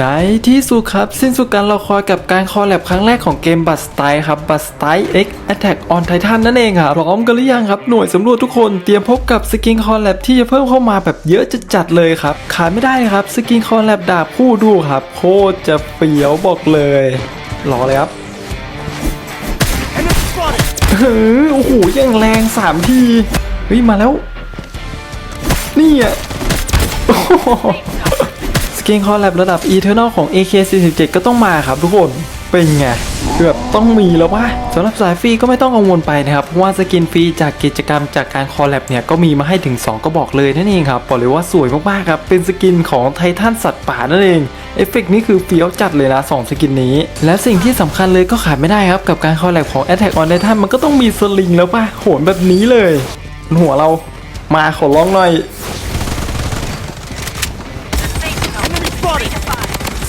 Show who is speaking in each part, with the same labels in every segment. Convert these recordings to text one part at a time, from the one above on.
Speaker 1: ในที่สุดครับ สิ้นสุดการรอคอยกับการคอลแลบครั้งแรกของเกมบัสไตครับบัสไต X Attack on Titan นั่นเองครับพร้อมกันหรือยังครับ หน่วยสำรวจทุกคนเตรียมพบกับสกินคอลแลบที่จะเพิ่มเข้ามาแบบเยอะจะจัดเลยครับ ขาดไม่ได้ครับสกินคอลแลบดาบคู่ดูครับ โคตรจะเปียวบอกเลยรอเลยครับเฮ้ยโอ้โหยังแรงสามทีเฮ้ยมาแล้วนี่อะ โอ้โหสกินคอลแลบระดับ Eternal ของ AK47 ก็ต้องมาครับทุกคนเป็นไงเกือบต้องมีแล้ววะสำหรับสายฟรีก็ไม่ต้องกังวลไปนะครับเพราะว่าสกินฟรีจากกิจกรรมจากการคอลแลบเนี่ยก็มีมาให้ถึง 2 ก็บอกเลยนั่นเองครับบอกเลยว่าสวยมากๆครับเป็นสกินของไททันสัตว์ป่านั่นเองเอฟเฟกนี่คือเฟี้ยวจัดเลยนะ2สกินนี้ และสิ่งที่สำคัญเลยก็ขาดไม่ได้ครับกับการคอลแลบของ Attack on Titan มันก็ต้องมีสลิงแล้วป่ะโหนแบบนี้เลย หัวเรามาขอร้องหน่อย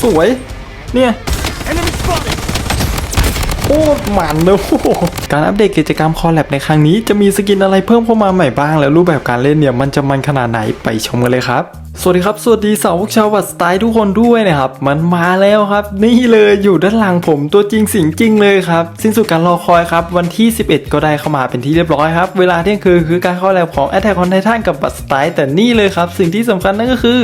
Speaker 1: สวย เนี่ยโอ้หมันเลยโอ้โหการอัปเดตกิจกรรมคอลแลบในครั้งนี้จะมีสกินอะไรเพิ่มเข้ามาใหม่บ้าง แล้วรูปแบบการเล่นเนี่ยมันจะมันขนาดไหนไปชมกันเลยครับสวัสดีครับ สวัสดีสาวกชาววัดสไตล์ทุกคนด้วยนะครับ มันมาแล้วครับ นี่เลยอยู่ด้านหลังผมตัวจริงสิงจริงเลยครับ สิ้นสุดการรอคอยครับ วันที่ 11 ก็ได้เข้ามาเป็นที่เรียบร้อยครับ เวลาเที่ยงคืนคือการคอลแลบของ Attack on Titan กับบัตสไตล์แต่นี่เลยครับ สิ่งที่สำคัญนั่นก็คือ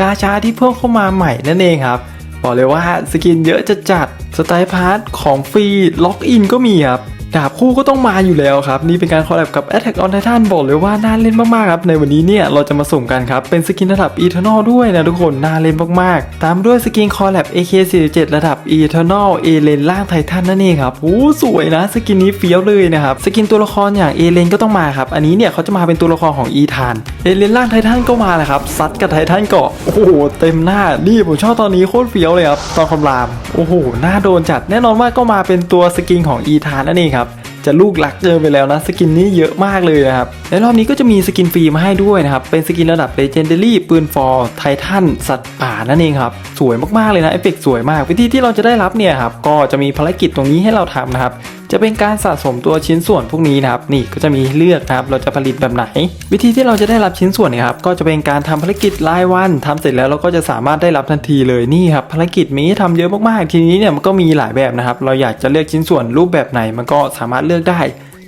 Speaker 1: กาชาที่เพิ่มเข้ามาใหม่นั่นเองครับ บอกเลยว่าสกินเยอะจะจัดสไตล์พาร์ทของฟรีล็อกอินก็มีครับ ดาบคู่ก็ต้องมาอยู่แล้วครับ นี่เป็นการคอลแลบกับ Attack on Titan บอกเลยว่าน่าเล่นมากๆครับ ในวันนี้เนี่ยเราจะมาสุ่มกันครับ เป็นสกินระดับ Eternal ด้วยนะทุกคน น่าเล่นมากๆ ตามด้วยสกินคอลแลบ AK47 ระดับ Eternal เอเลนล่างไททันนั่นเองครับโอ้สวยนะ สกินนี้เฟี้ยวเลยนะครับ สกินตัวละครอย่างเอเลนก็ต้องมาครับ อันนี้เนี่ยเขาจะมาเป็นตัวละครของอีธานเอเลนล่างไททันก็มาแหละครับซัดกับไททันเกาะโอ้โหเต็มหน้านี่ผมชอบตอนนี้โคตรเฟี้ยวเลยครับตอนคำรามโอ้โหหน่าโดนจัดแน่นอนว่าก็มาเป็นตัวสกินของอีธานนั่นเองครับ จะลูกหลักเจอไปแล้วนะสกินนี้เยอะมากเลยนะครับและรอบนี้ก็จะมีสกินฟรีมาให้ด้วยนะครับ เป็นสกินระดับเลเจนเดอรี่ปืนฟอร์ไททันสัตว์ป่านั่นเองครับ สวยมากๆเลยนะเอฟเฟกต์สวยมาก วิธีที่เราจะได้รับเนี่ยครับก็จะมีภารกิจตรงนี้ให้เราทำนะครับ จะเป็นการสะสมตัวชิ้นส่วนพวกนี้นะครับนี่ก็จะมีเลือกนะครับเราจะผลิตแบบไหน วิธีที่เราจะได้รับชิ้นส่วนนะครับก็จะเป็นการทำภารกิจรายวันทำเสร็จแล้วเราก็จะสามารถได้รับทันทีเลยนี่ครับภารกิจมีให้ทำเยอะมากๆทีนี้เนี่ยมันก็มีหลายแบบนะครับเราอยากจะเลือกชิ้นส่วนรูปแบบไหนมันก็สามารถเลือกได้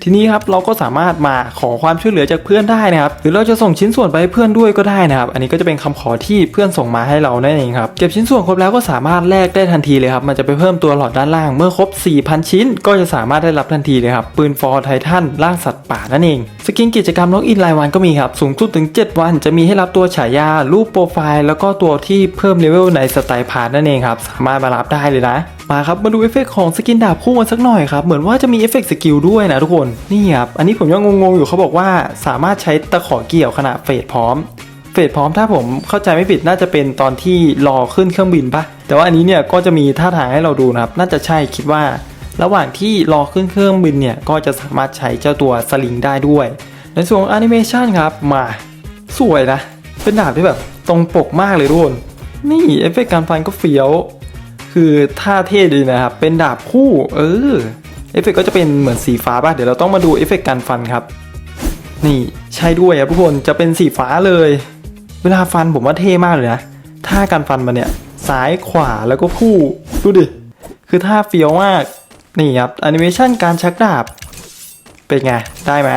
Speaker 1: ทีนี้ครับเราก็สามารถมาขอความช่วยเหลือจากเพื่อนได้นะครับ หรือเราจะส่งชิ้นส่วนไปให้เพื่อนด้วยก็ได้นะครับ อันนี้ก็จะเป็นคำขอที่เพื่อนส่งมาให้เรานั่นเองครับเก็บชิ้นส่วนครบแล้วก็สามารถแลกได้ทันทีเลยครับมันจะไปเพิ่มตัวหลอดด้านล่างเมื่อครบ 4,000 ชิ้น ก็จะสามารถได้รับทันทีเลยครับปืนฟอร์ไททันล่างสัตว์ป่านั่นเองสกินกิจกรรมล็อกอินรายวันก็มีครับสูงสุดถึง 7 วัน จะมีให้รับตัวฉายารูปโปรไฟล์ แล้วก็ตัวที่เพิ่มเลเวลในสไตล์พาร์ทนั่นเองครับสามารถมารับได้เลยนะมาครับมาดูเอฟเฟกต์ของสกินดาบคู่กันสักหน่อยครับเหมือนว่าจะมีเอฟเฟกสกิลด้วยนะทุกคนนี่ครับอันนี้ผมยังงงๆอยู่เขาบอกว่าสามารถใช้ตะขอเกี่ยวขณะเฟสพร้อมเฟสพร้อมถ้าผมเข้าใจไม่ผิดน่าจะเป็นตอนที่รอขึ้นเครื่องบินปะแต่ว่าอันนี้เนี่ยก็จะมีท่าทางให้เราดูนะครับ น่าจะใช่คิดว่า ระหว่างที่รอขึ้นเครื่องบินเนี่ยก็จะสามารถใช้เจ้าตัวสลิงได้ด้วย ในส่วนของแอนิเมชันครับมาสวยนะ เป็นดาบที่แบบตรงปกมากเลยทุกคนนี่เอฟเฟกต์การฟันก็เฟี้ยว คือท่าเท่ดีนะครับ เป็นดาบคู่ เออ เอฟเฟกต์ก็จะเป็นเหมือนสีฟ้าป่ะ เดี๋ยวเราต้องมาดูเอฟเฟกต์การฟันครับ นี่ใช่ด้วยครับทุกคนจะเป็นสีฟ้าเลย เวลาฟันผมว่าเท่มากเลยนะท่าการฟันมันเนี่ยซ้ายขวาแล้วก็คู่ดูดิ คือท่าเฟี้ยวมาก นี่ครับแอนิเมชันการชักดาบ เป็นไง ได้ไหม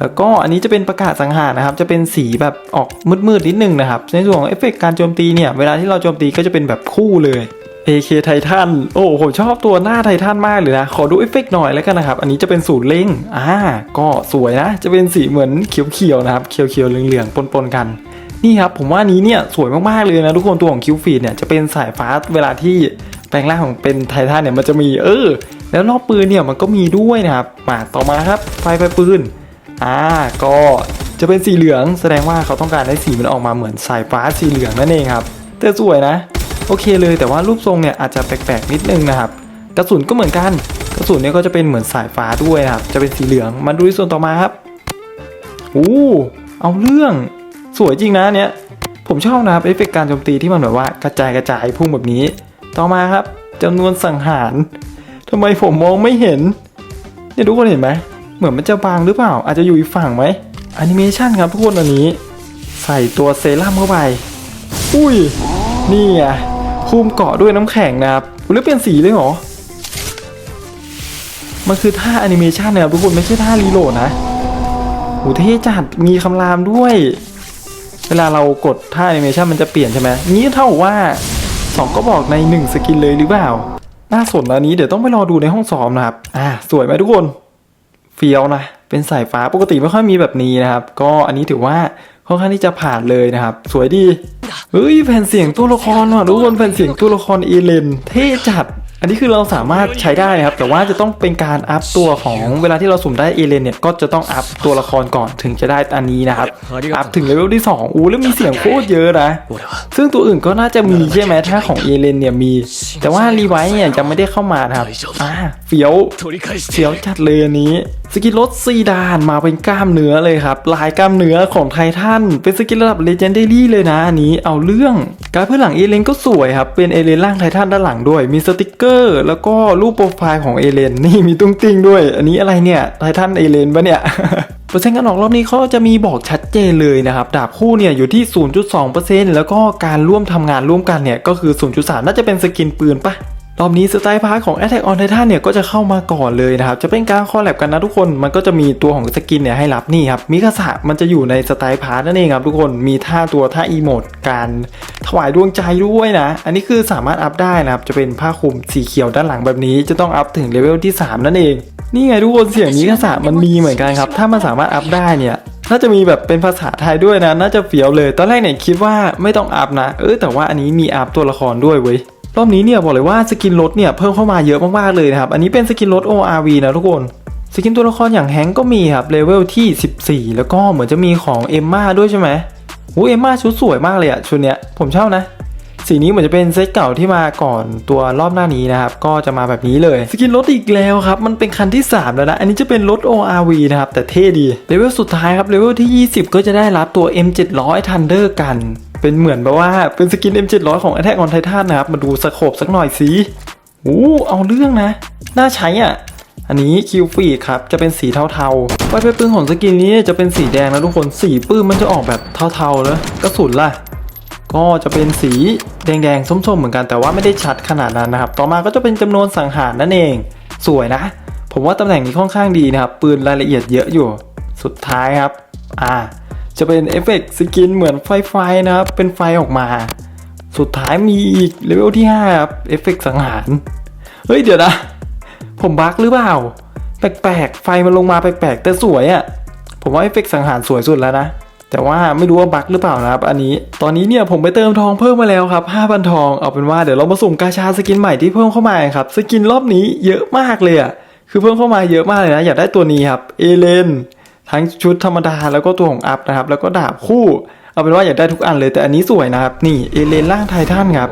Speaker 1: แล้วก็อันนี้จะเป็นประกาศสังหารนะครับ จะเป็นสีแบบออกมืดๆนิดนึงนะครับ ในส่วนของเอฟเฟกต์การโจมตีเนี่ย เวลาที่เราโจมตีก็จะเป็นแบบคู่เลย AK ไททันโอ้ผมชอบตัวหน้าไททันมากเลยนะ ขอดูเอฟเฟกหน่อยแล้วกันนะครับ อันนี้จะเป็นสูตรเล่งอ่าก็สวยนะ จะเป็นสีเหมือนเขียวๆนะครับ เขียวๆเหลืองๆปนๆกันนี่ครับผมว่านนี้เนี่ยสวยมากๆเลยนะทุกคนตัวของคิวฟีดเนี่ยจะเป็นสายฟ้าเวลาที่แปลงร่างของเป็นไททันเนี่ยมันจะมีเออ แล้วรอบปืนเนี่ยมันก็มีด้วยนะครับมาต่อมาครับไฟไฟปืนอ่าก็จะเป็นสีเหลืองแสดงว่าเขาต้องการให้สีมันออกมาเหมือนสายฟ้าสีเหลืองนั่นเองครับแต่สวยนะ โอเคเลยแต่ว่ารูปทรงเนี่ยอาจจะแปลกๆนิดนึงนะครับ กระสุนก็เหมือนกัน กระสุนเนี่ยก็จะเป็นเหมือนสายฟ้าด้วยนะครับ จะเป็นสีเหลืองมาดูที่ส่วนต่อมาครับโอ้เอาเรื่องสวยจริงนะเนี่ยผมชอบนะครับเอฟเฟกต์การโจมตีที่มันแบบว่ากระจายกระจายพุ่งแบบนี้ ต่อมาครับจำนวนสังหารทำไมผมมองไม่เห็นเนี่ยทุกคนเห็นไหมเหมือนมันจะบางหรือเปล่า อาจจะอยู่อีกฝั่งไหมแอนิเมชันครับทุกคนอันนี้ ใส่ตัวเซรั่มเข้าไป อุ้ย นี่ไง คคุมเกาะด้วยน้ำแข็งนะครับหรือเปลี่ยนสีเลยเหรอ มันคือท่าแอนิเมชันนะครับทุกคนไม่ใช่ท่ารีโหลดนะโหเท่จัดมีคำรามด้วย เวลาเรากดท่าแอนิเมชันมันจะเปลี่ยนใช่ไหมนี้เท่าว่าสองก็บอกในหนึ่งสกินเลยหรือเปล่า น่าสนนะอันนี้เดี๋ยวต้องไปรอดูในห้องซ้อมนะครับ อ่าสวยไหมทุกคนเฟี้ยวนะ เป็นสายฟ้าปกติไม่ค่อยมีแบบนี้นะครับ ก็อันนี้ถือว่าค่อนข้างที่จะผ่านเลยนะครับ สวยดี เฮ้ยแผ่นเสียงตัวละครว่ะทุกคนแผ่นเสียงตัวละครเอเลนเท่จัด อันนี้คือเราสามารถใช้ได้นะครับ แต่ว่าจะต้องเป็นการอัพตัวของเวลาที่เราสุ่มได้เอเลนเนี่ยก็จะต้องอัพตัวละครก่อนถึงจะได้อันนี้นะครับอัพถึงเลเวลที่2อู้แล้วมีเสียงโคตรเยอะนะซึ่งตัวอื่นก็น่าจะมีใช่ไหมถ้าของเอเลนเนี่ยมี แต่ว่ารีไวท์เนี่ยจะไม่ได้เข้ามาครับอ่าเฟียวเฟียวจัดเลยอันนี้ สกินรถซีดานมาเป็นกล้ามเนื้อเลยครับ ลายกล้ามเนื้อของไททันเป็นสกินระดับเลเจนด a รี่เลยนะอันนี้เอาเรื่อง การเพื้นหลังเอเลนก็สวยครับ เป็นเอเลนร่างไททันด้านหลังด้วย มีสติกเกอร์ แล้วก็รูปโปรไฟล์ของเอเลนนี่มีตุ้งติ้งด้วย อันนี้อะไรเนี่ยไททันเอเลนปะเนี่ยเปอร์เซ็นต์การออกรอบนี้เขาจะมีบอกชัดเจนเลยนะครับ ดาบคู่เนี่ยอยู่ที่ 0.2%แล้วก็การร่วมทำงานร่วมกันเนี่ยก็คือ 0.3 น่าจะเป็นสกินปืนปะ รอบนี้สไตล์พาร์ทของ Attack on Titan เนี่ยก็จะเข้ามาก่อนเลยนะครับ จะเป็นการคอลแลบกันนะทุกคน มันก็จะมีตัวของสกินเนี่ยให้รับนี่ครับมิคาสะมันจะอยู่ในสไตล์พาร์ทนั่นเองครับทุกคน มีท่าตัวท่าอีโมดการถวายดวงใจด้วยนะ อันนี้คือสามารถอัพได้นะครับ จะเป็นผ้าคลุมสีเขียวด้านหลังแบบนี้ จะต้องอัพถึงเลเวลที่ 3 นั่นเอง นี่ไงทุกคนเสียงมิคาสะมันมีเหมือนกันครับ ถ้ามันสามารถอัพได้เนี่ยน่าจะมีแบบเป็นภาษาไทยด้วยนะ น่าจะเฟี้ยวเลย ตอนแรกเนี่ยคิดว่าไม่ต้องอัพนะ เออแต่ว่าอันนี้มีอัพตัวละครด้วยเว้ย รอบนี้เนี่ยบอกเลยว่าสกินรถเนี่ยเพิ่มเข้ามาเยอะมากๆเลยนะครับ อันนี้เป็นสกินรถ ORV นะทุกคนสกินตัวละครอย่างแฮงก็มีครับเลเวลที่ 14 แล้วก็เหมือนจะมีของเอมมาด้วยใช่ไหมโอ้เอมมาชุดสวยมากเลยอะชุดเนี้ยผมชอบนะ สีนี้เหมือนจะเป็นเซตเก่าที่มาก่อนตัวรอบหน้านี้นะครับ ก็จะมาแบบนี้เลย สกินรถอีกแล้วครับ มันเป็นคันที่ 3 แล้วนะ อันนี้จะเป็นรถ ORV นะครับ แต่เท่ดีเลเวลสุดท้ายครับเลเวลที่ 20 ก็จะได้รับตัว M700 Thunder กัน เป็นเหมือนแบบว่าเป็นสกิน M700 ของ Attack on Titan นะครับ มาดูสโคปสักหน่อยสิโอ้เอาเรื่องนะ น่าใช้อะ อันนี้คิวฟีครับจะเป็นสีเทาๆไวไปปืนของสกินนี้จะเป็นสีแดงนะทุกคนสีปืนมันจะออกแบบเทาๆแล้วกระสุนล่ะ ก็จะเป็นสีแดงๆส้มๆเหมือนกันแต่ว่าไม่ได้ชัดขนาดนั้นนะครับ ต่อมาก็จะเป็นจำนวนสังหารนั่นเอง สวยนะ ผมว่าตำแหน่งนี้ค่อนข้างดีนะครับ ปืนรายละเอียดเยอะอยู่ สุดท้ายครับ อ่า จะเป็นเอฟเฟกต์สกินเหมือนไฟไฟนะครับ เป็นไฟออกมา สุดท้ายมีอีกเลเวลที่5ครับเอฟเฟกต์สังหาร เฮ้ยเดี๋ยวนะ ผมบั๊กหรือเปล่า แปลกๆ ไฟมันลงมาแปลกๆ แต่สวยอะ่ะ ผมว่าเอฟเฟกต์สังหารสวยสุดแล้วนะ แต่ว่าไม่รู้ว่าบั๊กหรือเปล่านะครับ อันนี้ ตอนนี้เนี่ยผมไปเติมทองเพิ่มมาแล้วครับ5,000ทอง เอาเป็นว่าเดี๋ยวเรามาสุ่มกาชาสกินใหม่ที่เพิ่มเข้ามาครับ สกินรอบนี้เยอะมากเลยอะ่ะ คือเพิ่มเข้ามาเยอะมากเลยนะ อยากได้ตัวนี้ครับ เอเลน ทั้งชุดธรรมดาแล้วก็ตัวของอัพนะครับ แล้วก็ดาบคู่ เอาเป็นว่าอยากได้ทุกอันเลยแต่อันนี้สวยนะครับ นี่เอเลนร่างไททันครับ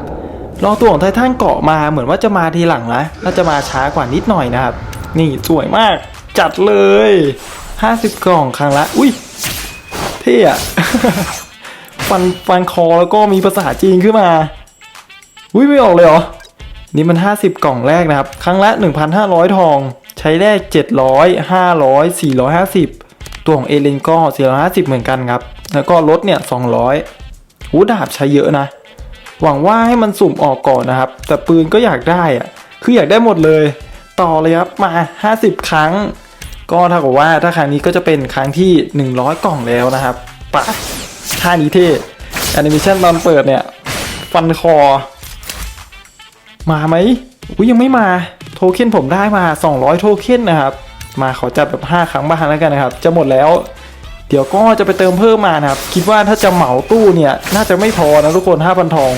Speaker 1: รอตัวของไททันเกาะมาเหมือนว่าจะมาทีหลังนะน่าจะมาช้ากว่านิดหน่อยนะครับ นี่สวยมากจัดเลย 50 กล่องครั้งละ อุ้ยเท่อะฟันฟันคอแล้วก็มีภาษาจีนขึ้นมา อุ้ยไม่ออกเลยเหรอ นี่มัน 50 กล่องแรกนะครับ ครั้งละ 1,500 ทอง ใช้ได้700 500 450 ตัวของเอเลนก็ 450 เหมือนกันครับ แล้วก็ลดเนี่ย 200หูดาบใช้เยอะนะ หวังว่าให้มันสุ่มออกก่อนนะครับ แต่ปืนก็อยากได้อะคืออยากได้หมดเลย ต่อเลยครับ มา 50 ครั้ง ก็เท่ากับว่าถ้าครั้งนี้ก็จะเป็นครั้งที่ 100 กล่องแล้วนะครับปะท่านี้เท่แอนิเมชันตอนเปิดเนี่ย ฟันคอ มาไหมอุ้ยยังไม่มา โทเค็นผมได้มา 200 โทเค็นนะครับ มาขอจัดแบบ5 ครั้งบ้างแล้วกันนะครับ จะหมดแล้ว เดี๋ยวก็จะไปเติมเพิ่มมานะครับ คิดว่าถ้าจะเหมาตู้เนี่ย น่าจะไม่พอนะทุกคน 5,000 ทอง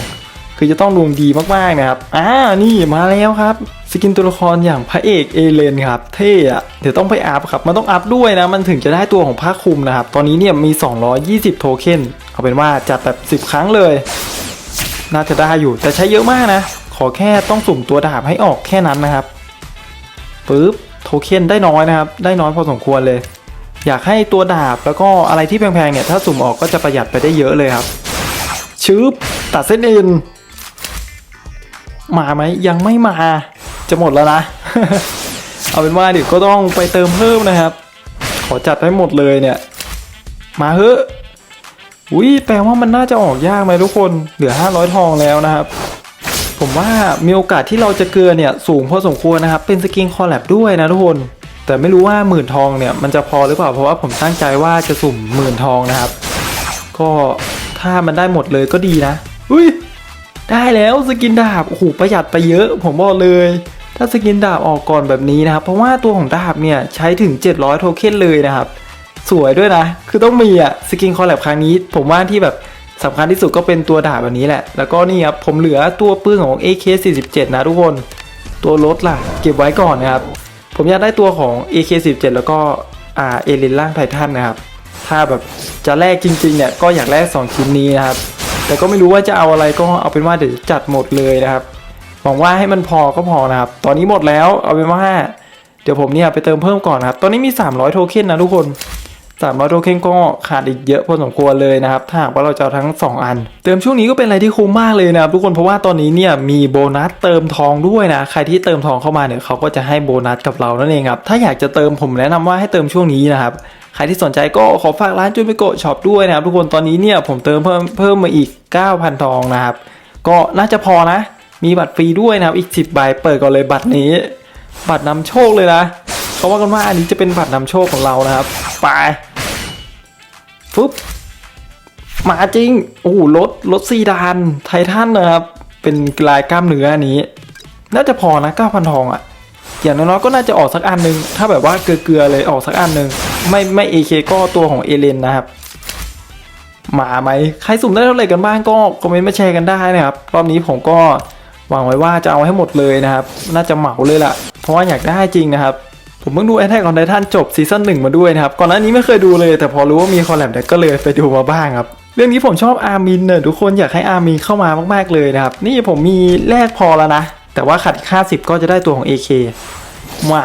Speaker 1: คือจะต้องดวงดีมากๆนะครับ อ่า นี่มาแล้วครับ สกินตัวละครอย่างพระเอกเอเลนครับ เท่อะเดี๋ยวต้องไปอัพครับ มันต้องอัพด้วยนะ มันถึงจะได้ตัวของภาคคุมนะครับ ตอนนี้เนี่ยมี 220 โทเค็น เอาเป็นว่าจัดแบบ 10 ครั้งเลย น่าจะได้อยู่ แต่ใช้เยอะมากนะ ขอแค่ต้องสุ่มตัวดาบให้ออกแค่นั้นนะครับ ปึ๊บ โทเค็นได้น้อยนะครับ ได้น้อยพอสมควรเลย อยากให้ตัวดาบแล้วก็อะไรที่แพงๆเนี่ย ถ้าสุ่มออกก็จะประหยัดไปได้เยอะเลยครับชึบตัดเส้นเอ็นมาไหมยังไม่มา จะหมดแล้วนะ เอาเป็นว่าเดี๋ยวก็ต้องไปเติมเพิ่มนะครับ ขอจัดให้หมดเลยเนี่ย มาเถอะอุ้ยแปลว่ามันน่าจะออกยากไหมทุกคน เหลือ 500 ทองแล้วนะครับ ผมว่ามีโอกาสที่เราจะเกลือเนี่ยสูงพอสมควรนะครับ เป็นสกินคอลแลบด้วยนะทุกคน แต่ไม่รู้ว่าหมื่นทองเนี่ยมันจะพอหรือเปล่า เพราะว่าผมตั้งใจว่าจะสุ่มหมื่นทองนะครับ ก็ถ้ามันได้หมดเลยก็ดีนะ อุ้ยได้แล้วสกินดาบ โอ้โหประหยัดไปเยอะ ผมบอกเลย ถ้าสกินดาบออกก่อนแบบนี้นะครับ เพราะว่าตัวของดาบเนี่ยใช้ถึง 700 โทเค็นเลยนะครับ สวยด้วยนะ คือต้องมีอะสกินคอลแลบครั้งนี้ ผมว่าที่แบบ สำคัญที่สุดก็เป็นตัวดาบแบบนี้แหละ แล้วก็นี่ครับผมเหลือตัวปืนของ AK47 นะทุกคน ตัวรถล่ะ เก็บไว้ก่อนนะครับ ผมอยากได้ตัวของ AK47 แล้วก็อ่าเอลินล่างไททันนะครับ ถ้าแบบจะแลกจริงๆเนี่ยก็อยากแลก2ชิ้นนี้นะครับ แต่ก็ไม่รู้ว่าจะเอาอะไรก็เอาเป็นว่าเดี๋ยวจัดหมดเลยนะครับ หวังว่าให้มันพอก็พอนะครับ ตอนนี้หมดแล้วเอาเป็นว่าเดี๋ยวผมเนี่ยไปเติมเพิ่มก่อนนะครับ ตอนนี้มี 300 โทเค็นนะทุกคน 300โทเค็นก็ขาดอีกเยอะพอสมควรเลยนะครับ ถ้าหากว่าเราจะเอาทั้ง 2 อัน เติมช่วงนี้ก็เป็นอะไรที่คุ้มมากเลยนะครับทุกคนเพราะว่าตอนนี้เนี่ยมีโบนัสเติมทองด้วยนะ ใครที่เติมทองเข้ามาเนี่ยเขาก็จะให้โบนัสกับเรานั่นเองครับ ถ้าอยากจะเติมผมแนะนำว่าให้เติมช่วงนี้นะครับใครที่สนใจก็ขอฝากร้านจุนไปโกะช็อปด้วยนะครับทุกคนตอนนี้เนี่ยผมเติมเพิ่มเพิ่มมาอีก 9,000 ทองนะครับก็น่าจะพอนะ มีบัตรฟรีด้วยนะครับอีก 10ใบเปิดก่อนเลยบัตรนี้ บัตรนำโชคเลยนะเขาว่ากันว่าอันนี้จะเป็นบัตรนำโชคของเรานะครับไป ฟึบมาจริง โอ้โหรถรถซีดานไททันนะครับ เป็นลายกล้ามเนื้ออันนี้ น่าจะพอนะ9,000ทองอะ่ะ อย่างน้อยๆก็น่าจะออกสักอันหนึง ถ้าแบบว่าเกลือๆเลยออกสักอันหนึง ไม่ไม่เอเคก็ตัวของเอเลนนะครับมาไหมใครสุ่มได้เท่าไหร่กันบ้างก็คอมเมนต์มาแชร์กันได้นะครับ รอบนี้ผมก็หวังไว้ว่าจะเอาให้หมดเลยนะครับ น่าจะเหมาเลยล่ะ เพราะว่าอยากได้จริงนะครับ ผมเพิ่งดูแอ t แทก on ไททันจบซีซั่นหนึ่งมาด้วยนะครับ ก่อนหน้านี้ไม่เคยดูเลย แต่พอรู้ว่ามีคอลแลบเนี่ยก็เลยไปดูมาบ้างครับ เรื่องนี้ผมชอบอาร์มินเนอะทุกคนอยากให้อาร์มินเข้ามามากๆเลยนะครับ นี่ผมมีแลกพอแล้วนะ แต่ว่าขัดอีก50ก็จะได้ตัวของ AK มา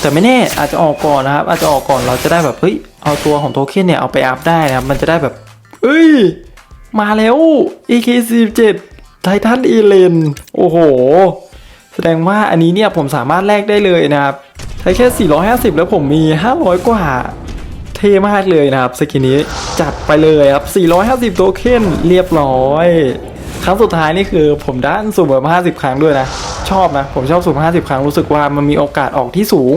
Speaker 1: แต่ไม่แน่อาจจะออกก่อนนะครับ อาจจะออกก่อนเราจะได้แบบเฮ้ยเอาตัวของโทเค็นเนี่ยเอาไปอัพได้นะครับ มันจะได้แบบเอ้ย มาแล้ว AK47 ไททันเอเลนโอ้โห แสดงว่าอันนี้เนี่ยผมสามารถแลกได้เลยนะครับ ใช้แค่ 450 แล้วผมมี 500 กว่า เท่มากเลยนะครับสกินนี้จัดไปเลยครับ 450 โทเค็นเรียบร้อย ครั้งสุดท้ายนี่คือผมด้านสุ่มแบบ 50 ครั้งด้วยนะ ชอบนะ ผมชอบสุ่ม 50 ครั้งรู้สึกว่ามันมีโอกาสออกที่สูง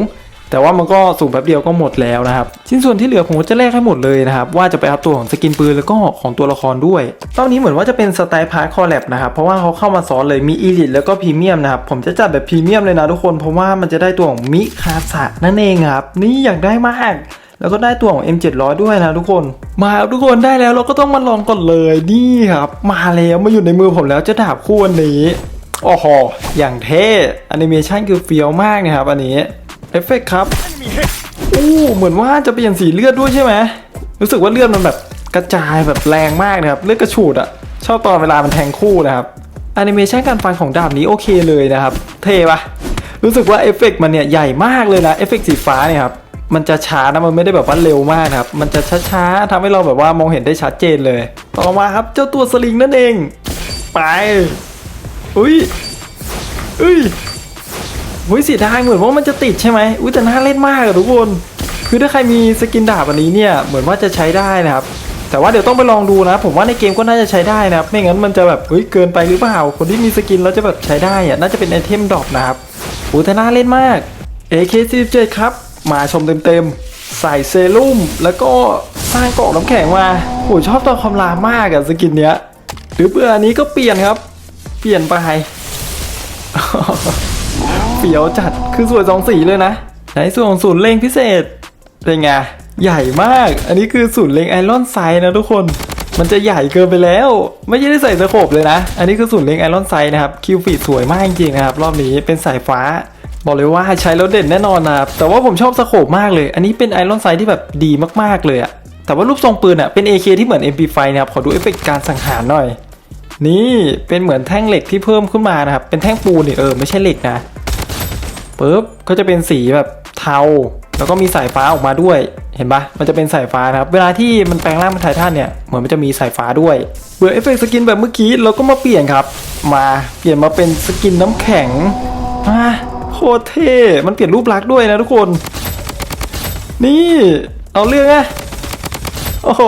Speaker 1: แต่ว่ามันก็สุ่มแป๊บเดียวก็หมดแล้วนะครับ ชิ้นส่วนที่เหลือผมก็จะแลกให้หมดเลยนะครับ ว่าจะไปอัพตัวของสกินปืนแล้วก็ของตัวละครด้วยตอนนี้เหมือนว่าจะเป็นสไตล์พาร์ทคอลแลบนะครับ เพราะว่าเขาเข้ามาสอนเลยมีอีลิทแล้วก็พรีเมียมนะครับ ผมจะจัดแบบพรีเมียมเลยนะทุกคน เพราะว่ามันจะได้ตัวของมิคาสะนั่นเองครับ นี่อยากได้มากแล้วก็ได้ตัวของ M700 ด้วยนะทุกคน มาครับทุกคนได้แล้วเราก็ต้องมาลองก่อนเลยนี่ครับ มาแล้วมาอยู่ในมือผมแล้วจะดาบคู่อันนี้โอ้โหอย่างเท่แอนิเมชันคือเฟี้ยวมากนะครับอันนี้ เอฟเฟกครับอู้เหมือนว่าจะเปลี่ยนสีเลือดด้วยใช่ไหมรู้สึกว่าเลือดมันแบบกระจายแบบแรงมากนะครับ เลือดกระฉูดอะชอบตอนเวลามันแทงคู่นะครับแอนิเมชันการฟันของดาบนี้โอเคเลยนะครับ เท่ปะรู้สึกว่าเอฟเฟกมันเนี่ยใหญ่มากเลยนะเอฟเฟกสีฟ้าเนี่ยครับมันจะช้านะมันไม่ได้แบบว่าเร็วมากนะครับ มันจะช้าๆทำให้เราแบบว่ามองเห็นได้ชัดเจนเลย ต่อมาครับเจ้าตัวสลิงนั่นเอง ไป อุ้ยอุ้ย อุ้ยเสียดายเหมือนว่ามันจะติดใช่ไหมอุ้ยแต่น่าเล่นมากอะทุกคน คือถ้าใครมีสกินดาบอันนี้เนี่ยเหมือนว่าจะใช้ได้นะครับแต่ว่าเดี๋ยวต้องไปลองดูนะ ผมว่าในเกมก็น่าจะใช้ได้นะครับไม่งั้นมันจะแบบเฮ้ยเกินไปหรือเปล่า คนที่มีสกินแล้วจะแบบใช้ได้อะน่าจะเป็นไอเทมดรอปนะครับอุ้ยแต่น่าเล่นมาก AK47 ครับมาชมเต็มๆใส่เซรุ่มแล้วก็สร้างเกาะน้ำแข็งมาโหชอบตัวคำรามมากอะสกินเนี้ยหรือเบื่ออันนี้ก็เปลี่ยนครับ เปลี่ยนไป เปียวจัดคือสวยสองสีเลยนะในส่วนของศูนย์เล็งพิเศษเป็นไงใหญ่มาก อันนี้คือศูนย์เล็งไอรอนไซด์นะทุกคน มันจะใหญ่เกินไปแล้ว ไม่ใช่ได้ใส่สโคปเลยนะ อันนี้คือศูนย์เล็งไอรอนไซด์นะครับคิวฟีดสวยมากจริงๆนะครับรอบนี้เป็นสายฟ้า บอกเลยว่าใช้แล้วเด่นแน่นอนนะครับแต่ว่าผมชอบสโคปมากเลย อันนี้เป็นไอรอนไซด์ที่แบบดีมากๆเลยอะแต่ว่ารูปทรงปืนอะเป็น AK ที่เหมือน MP5 นะครับขอดูเอฟเฟกต์การสังหารหน่อย นี่เป็นเหมือนแท่งเหล็กที่เพิ่มขึ้นมานะครับเป็นแท่งปูนนี่เออไม่ใช่เหล็กนะ ปุ๊บก็จะเป็นสีแบบเทา แล้วก็มีสายฟ้าออกมาด้วย เห็นปะมันจะเป็นสายฟ้านะครับ เวลาที่มันแปลงร่างเป็นไททันเนี่ย เหมือนมันจะมีสายฟ้าด้วยเบื่อเอฟเฟกต์สกินแบบเมื่อกี้เราก็มาเปลี่ยนครับ มาเปลี่ยนมาเป็นสกินน้ำแข็งมาโคตรเท่ มันเปลี่ยนรูปลักษณ์ด้วยนะทุกคน นี่ เอาเรื่องอะโอ้โห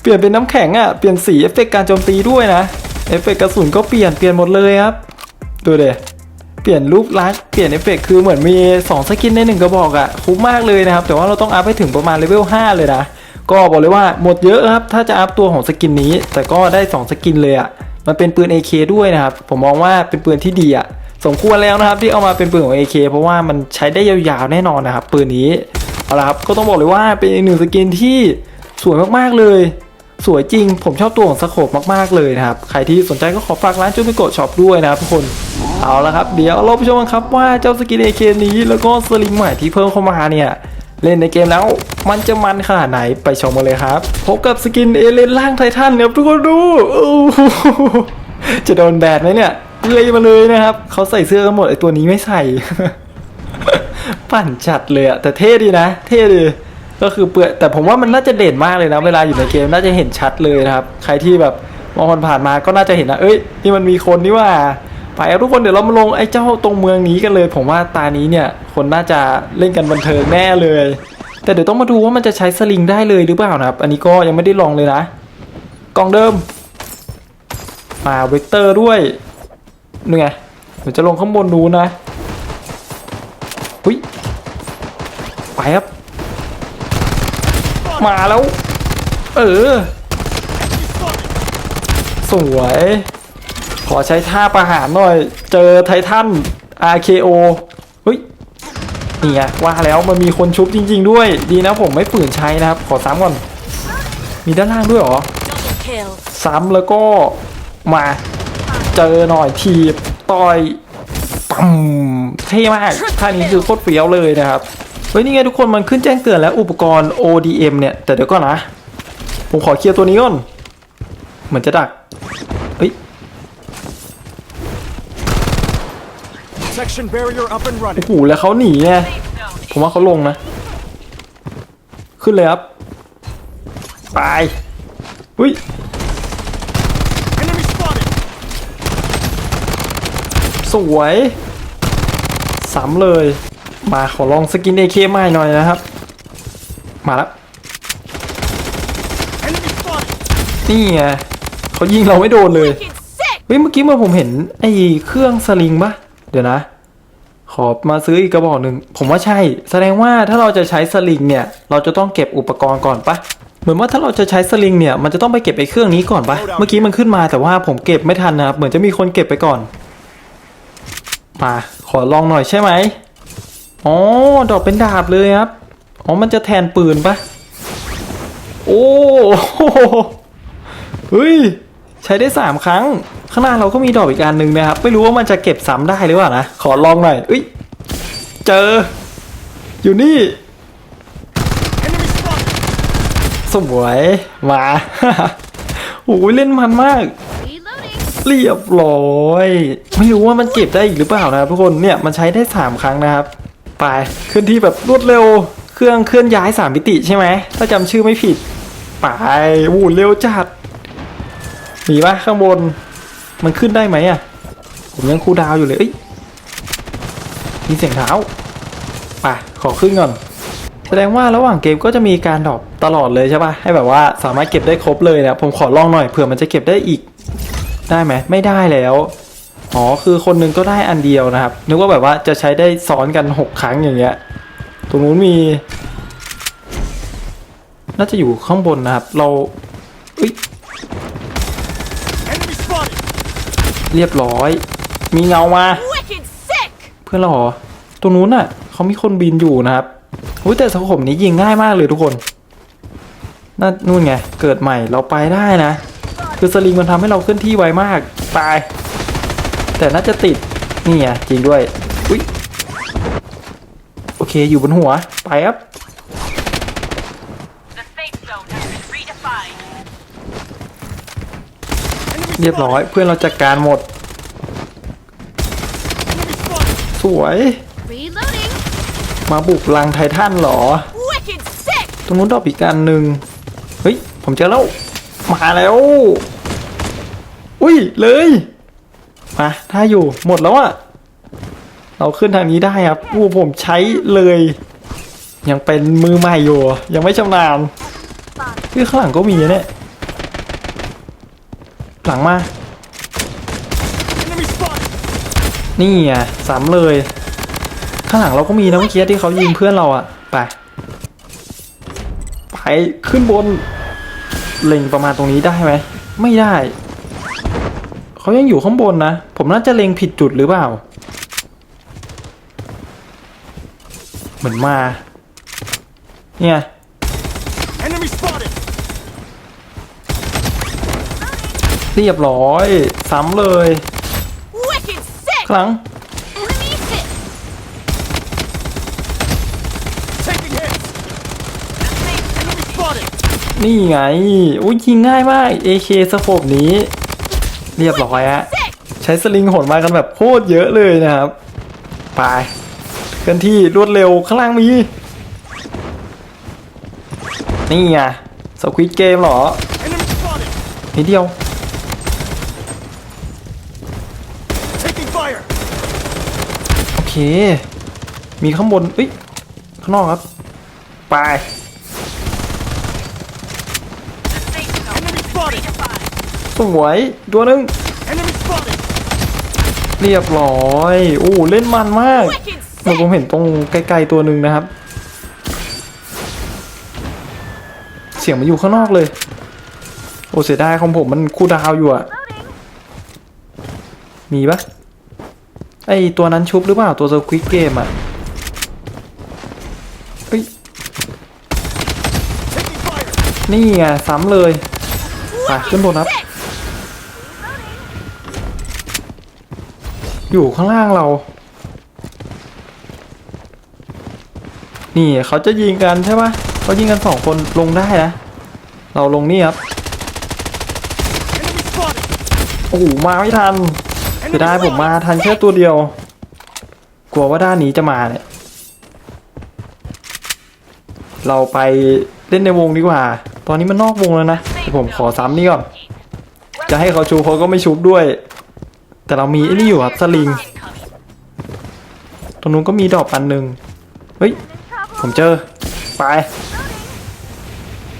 Speaker 1: เปลี่ยนเป็นน้ำแข็งอะเปลี่ยนสีเอฟเฟกต์การโจมตีด้วยนะ เอฟเฟกต์กระสุนก็เปลี่ยนเปลี่ยนหมดเลยครับ ดูเด เปลี่ยนรูปลักษณ์เปลี่ยนเอฟเฟกต์คือเหมือนมี 2 สกินในหนึ่งกระบอกอะคุ้มมากเลยนะครับ แต่ว่าเราต้องอัพให้ถึงประมาณเลเวล5เลยนะ ก็บอกเลยว่าหมดเยอะครับ ถ้าจะอัพตัวของสกินนี้ แต่ก็ได้ 2 สกินเลยอะมันเป็นปืน AK ด้วยนะครับ ผมมองว่าเป็นปืนที่ดีอะสมควรแล้วนะครับที่เอามาเป็นปืนของ AK เพราะว่ามันใช้ได้ยาวๆแน่นอนนะครับปืนนี้เอาละครับก็ต้องบอกเลยว่าเป็นอีกหนึ่งสกินที่สวยมากๆเลย สวยจริง ผมชอบตัวของสโคปมากๆเลยนะครับ ใครที่สนใจก็ขอฝากร้านจูมิโกะช็อปด้วยนะครับทุกคน เอาละครับ เดี๋ยวเราไปชมกันครับว่าเจ้าสกินเอเคนี้แล้วก็สลิงใหม่ที่เพิ่มเข้ามาเนี่ยเล่นในเกมแล้วมันจะมันขนาดไหนไปชมกันเลยครับ พบกับสกินเอเลนล่างไททันครับทุกคนดูจะโดนแบดไหมเนี่ยเลยมาเลยนะครับเขาใส่เสื้อกันหมดไอตัวนี้ไม่ใส่ ปั่นจัดเลยอะแต่เท่ดีนะ เท่ดี ก็คือเปลือยแต่ผมว่ามันน่าจะเด่นมากเลยนะ เวลาอยู่ในเกมน่าจะเห็นชัดเลยนะครับ ใครที่แบบมองผ่านมาก็น่าจะเห็นนะเอ้ยนี่มันมีคนนี่ว่าไปครับทุกคนเดี๋ยวเรามาลงไอ้เจ้าตรงเมืองนี้กันเลย ผมว่าตานี้เนี่ย คนน่าจะเล่นกันบันเทิงแน่เลย แต่เดี๋ยวต้องมาดูว่ามันจะใช้สลิงได้เลยหรือเปล่านะครับ อันนี้ก็ยังไม่ได้ลองเลยนะกล่องเดิมมาเวกเตอร์ด้วยนี่ไงเดี๋ยวจะลงข้างบนนู้นนะหุ้ยไปครับ มาแล้ว เออ สวย ขอใช้ท่าประหารหน่อย เจอไททัน RKO เฮ้ยนี่ไงว่าแล้วมันมีคนชุบจริง ๆ ด้วย ดีนะผมไม่ฝืนใช้นะครับ ขอซ้ำก่อน มีด้านล่างด้วยเหรอ ซ้ำแล้วก็มา เจอหน่อยทีบต่อยปั๊มเท่มากท่านี้คือโคตรเฟี้ยวเลยนะครับ ฮ้ยนี่ไงทุกคนมันขึ้นแจ้งเตือนแล้วอุปกรณ์ ODM เนี่ย แต่เดี๋ยวก่อนนะ ผมขอเคลียร์ตัวนี้ก่อนเหมือนจะดักเฮ้ย
Speaker 2: Section barrier up and
Speaker 1: โอ้
Speaker 2: running.
Speaker 1: โหแล้วเขาหนีไงผมว่าเขาลงนะ ขึ้นเลยครับไปเฮ้ย
Speaker 2: Enemy spotted.
Speaker 1: สวยซ้ำเลย มาขอลองสกิน AK ใหม่หน่อยนะครับ มาแล้ว
Speaker 2: Enemy spotted.
Speaker 1: นี่ไงเขายิงเราไม่โดนเลย
Speaker 3: Wicked sick.
Speaker 1: เฮ้ยเมื่อกี้เมื่อผมเห็นไอ้เครื่องสลิงปะเดี๋ยวนะ ขอมาซื้ออีกกระบอกหนึ่งผมว่าใช่ แสดงว่าถ้าเราจะใช้สลิงเนี่ย เราจะต้องเก็บอุปกรณ์ก่อนปะเหมือนว่าถ้าเราจะใช้สลิงเนี่ยมันจะต้องไปเก็บไอ้เครื่องนี้ก่อนปะเมื่อกี้มันขึ้นมาแต่ว่าผมเก็บไม่ทันนะครับเหมือนจะมีคนเก็บไปก่อนมาขอลองหน่อยใช่ไหม อ๋อ ดอกเป็นดาบเลยครับ อ๋อ มันจะแทนปืนปะโอ้โหเฮ้ย ใช้ได้สามครั้ง ข้างหน้าเราก็มีดอกอีกอันหนึ่งนะครับ ไม่รู้ว่ามันจะเก็บซ้ำได้หรือเปล่านะ ขอลองหน่อยเอ้ย เจอ อยู่นี่
Speaker 2: Enemy spotted.
Speaker 1: สวยมาโอ้ยเล่นมันมาก
Speaker 3: Reloading.
Speaker 1: เรียบร้อย ไม่รู้ว่ามันเก็บได้อีกหรือเปล่านะครับทุกคนเนี่ยมันใช้ได้ 3 ครั้งนะครับ ไปเคลื่อนที่แบบรวดเร็วเครื่องเคลื่อนย้าย3มิติใช่ไหมถ้าจำชื่อไม่ผิดไปวูเร็วจัดมีปะข้างบนมันขึ้นได้ไหมอะ ผมยังคูดาวอยู่เลยเอ้ยมีเสียงเท้าไปขอขึ้นก่อน แสดงว่าระหว่างเกมก็จะมีการดรอปตลอดเลยใช่ปะให้แบบว่าสามารถเก็บได้ครบเลยนะผมขอลองหน่อยเผื่อมันจะเก็บได้อีก ได้ไหมไม่ได้แล้ว อ๋อคือคนหนึงก็ได้อันเดียวนะครับ นึกว่าแบบว่าจะใช้ได้ซ้อนกัน 6 ครั้งอย่างเงี้ยตรงนู้นมี น่าจะอยู่ข้างบนนะครับ เราเอ้ยเรียบร้อย มีเงามาเพื่อนเราเหรอตรงนู้นน่ะเขามีคนบินอยู่นะครับอุ้ยแต่สังคมนี้ยิงง่ายมากเลยทุกคนนั่นนู่นไง เกิดใหม่เราไปได้นะ คือสลิงมันทำให้เราเคลื่อนที่ไวมาก ตาย แต่น่าจะติดนี่ไงจริงด้วยอุ้ยโอเคอยู่บนหัว ไปครับเรียบร้อยเพื่อนเราจัดการหมด สวย มาบุกลังไททันหรอ ตรงนู้นดอกอีกอันหนึ่งเฮ้ย ผมเจอแล้ว มาแล้ว อุ้ย เลย มาถ้าอยู่หมดแล้วอะเราขึ้นทางนี้ได้ครับอู้ผมใช้เลย ยังเป็นมือใหม่อยู่ ยังไม่ชำนาญคือข้างหลังก็มีเนี่ยหลังมา นี่ไงสามเลย ข้างหลังเราก็มีนะเมื่อกี้ที่เขายิงเพื่อนเราอะไป ไป ขึ้นบน เล็งประมาณตรงนี้ได้ไหม ไม่ได้ เขายังอยู่ข้างบนนะ ผมน่าจะเล็งผิดจุดหรือเปล่า เหมือนมา เนี่ย
Speaker 2: Enemy spotted.
Speaker 1: เรียบร้อย ซ้ำเลย
Speaker 3: Wicked sick!
Speaker 1: ข้างหลัง
Speaker 3: Enemy hit!
Speaker 2: Taking hits. Enemy spotted.
Speaker 1: นี่ไง อุ้ยยิงง่ายมาก AK สโคปนี้ เรียบร้อยฮะใช้สลิงโหนมากันแบบโคตรเยอะเลยนะครับไปเคลื่อนที่รวดเร็วข้างล่างมี นี่ไงสควิตเกมเหรอนิดเดียวโอเค มีข้างบนเอ้ยข้างนอกครับ ไป สวยตัวหนึง
Speaker 2: Enemy spotted.
Speaker 1: เรียบร้อยโอ้เล่นมันมาก
Speaker 3: Wicked
Speaker 1: เมื่อ
Speaker 3: sick!
Speaker 1: ผมเห็นตรงไกลๆตัวหนึ่งนะครับ เสียงมันอยู่ข้างนอกเลย โอ้เสียดายของผมมันคูลดาวน์อยู่อะมีปะไอตัวนั้นชุบหรือเปล่าตัวสควิกเกมอะเฮ้ย
Speaker 2: Taking fire.
Speaker 1: นี่ไงซ้ำเลยไปขึ้นบนครับ อยู่ข้างล่างเรา นี่เขาจะยิงกันใช่ปะเขายิงกันสองคนลงได้นะ เราลงนี่ครับ โอ้โหมาไม่ทันเสียดายผมมาทันแค่ตัวเดียว กลัวว่าด้านนี้จะมาเนี่ย เราไปเล่นในวงดีกว่า ตอนนี้มันนอกวงแล้วนะผมขอซ้ำนี่ก่อน จะให้เขาชูเขาก็ไม่ชุบด้วย แต่เรามีไอ้นี่อยู่ครับสลิง ตรงนู้นก็มีดอกอันหนึ่งเฮ้ย ผมเจอ ไป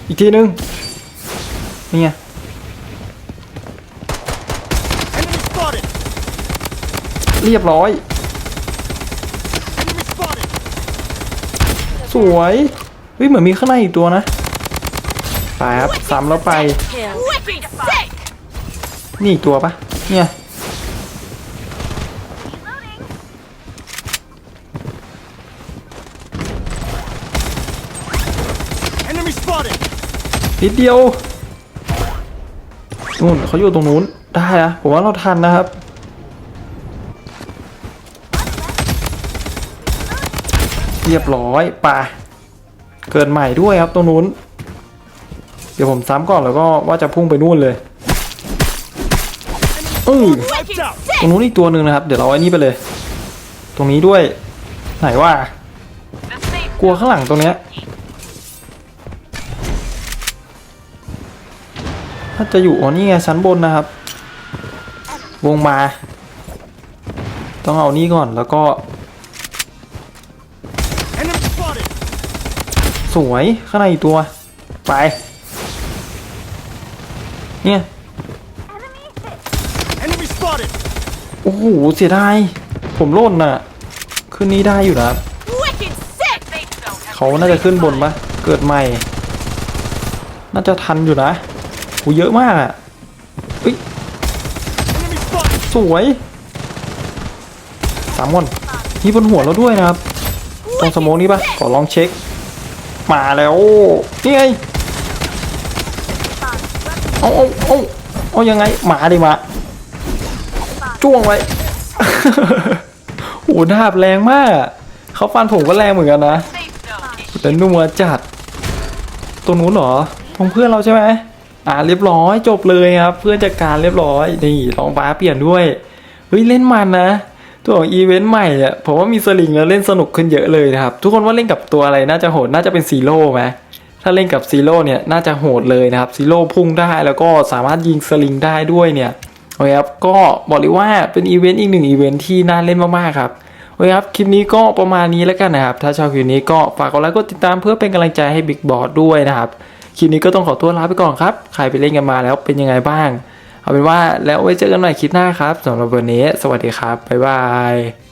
Speaker 1: อีกทีนึง นี่ไง
Speaker 2: Enemy spotted.
Speaker 1: เรียบร้อย
Speaker 2: Enemy spotted.
Speaker 1: สวย เฮ้ย เหมือนมีข้างในอีกตัวนะ ไปครับซ้ำแล้วไป
Speaker 3: Wicked sick!
Speaker 1: นี่อีกตัวปะเนี่ย นิดเดียวนู่นเขาอยู่ตรงนู้นได้นะผมว่าเราทันนะครับ เรียบร้อยไปเกิดใหม่ด้วยครับตรงนู้น เดี๋ยวผมซ้ำก่อนแล้วก็ว่าจะพุ่งไปนู่นเลยเออ
Speaker 2: Wiped out.
Speaker 1: ตรงนู้นอีกตัวหนึ่งนะครับ เดี๋ยวเราไอ้นี่ไปเลย ตรงนี้ด้วย ไหนว่ากลัวข้างหลังตรงเนี้ย ถ้าจะอยู่อ๋อนี่ไงชั้นบนนะครับ วงมา ต้องเอานี่ก่อนแล้วก็ สวยข้างในอีกตัว ไป เนี่ยโอ้โหเสียดายผมโล่นน่ะ ขึ้นนี้ได้อยู่นะเขาน่าจะขึ้นบนปะเกิดใหม่ น่าจะทันอยู่นะ โหเยอะมากอะเอ้ยสวยสามคนมีบนหัวเราด้วยนะครับตรงสมองนี้ปะขอลองเช็ค มาแล้วนี่ไงเอาเอาเอาเอายังไงหมาดิมาจ้วงไว้โอ้โหดาบแรงมากเขาฟันผมก็แรงเหมือนกันนะแต่นัวจัดตรงนู้นเหรอของเพื่อนเราใช่ไหม อ่าเรียบร้อยจบเลยครับ เพื่อนจัดการเรียบร้อยนี่ลองบ้าเปลี่ยนด้วยเฮ้ยเล่นมันนะ ตัวของอีเวนต์ใหม่อะผมว่ามีสลิงแล้วเล่นสนุกขึ้นเยอะเลยนะครับ ทุกคนว่าเล่นกับตัวอะไรน่าจะโหดน่าจะเป็นซีโร่ไหมถ้าเล่นกับซีโร่เนี่ยน่าจะโหดเลยนะครับซีโร่พุ่งได้แล้วก็สามารถยิงสลิงได้ด้วยเนี่ยโอเคครับก็บอกเลยว่าเป็นอีเวนต์อีกหนึ่งอีเวนต์ที่น่าเล่นมากๆครับโอเคครับ คลิปนี้ก็ประมาณนี้แล้วกันนะครับ ถ้าชอบคลิปนี้ก็ฝากกดไลค์กดติดตามเพื่อเป็นกำลังใจให้บิ๊กบอสด้วยนะครับ คลิปนี้ก็ต้องขอตัวลาไปก่อนครับ ใครไปเล่นกันมาแล้วเป็นยังไงบ้าง เอาเป็นว่าแล้วไว้เจอกันใหม่คลิปหน้าครับสำหรับวันนี้ สวัสดีครับบ๊ายบาย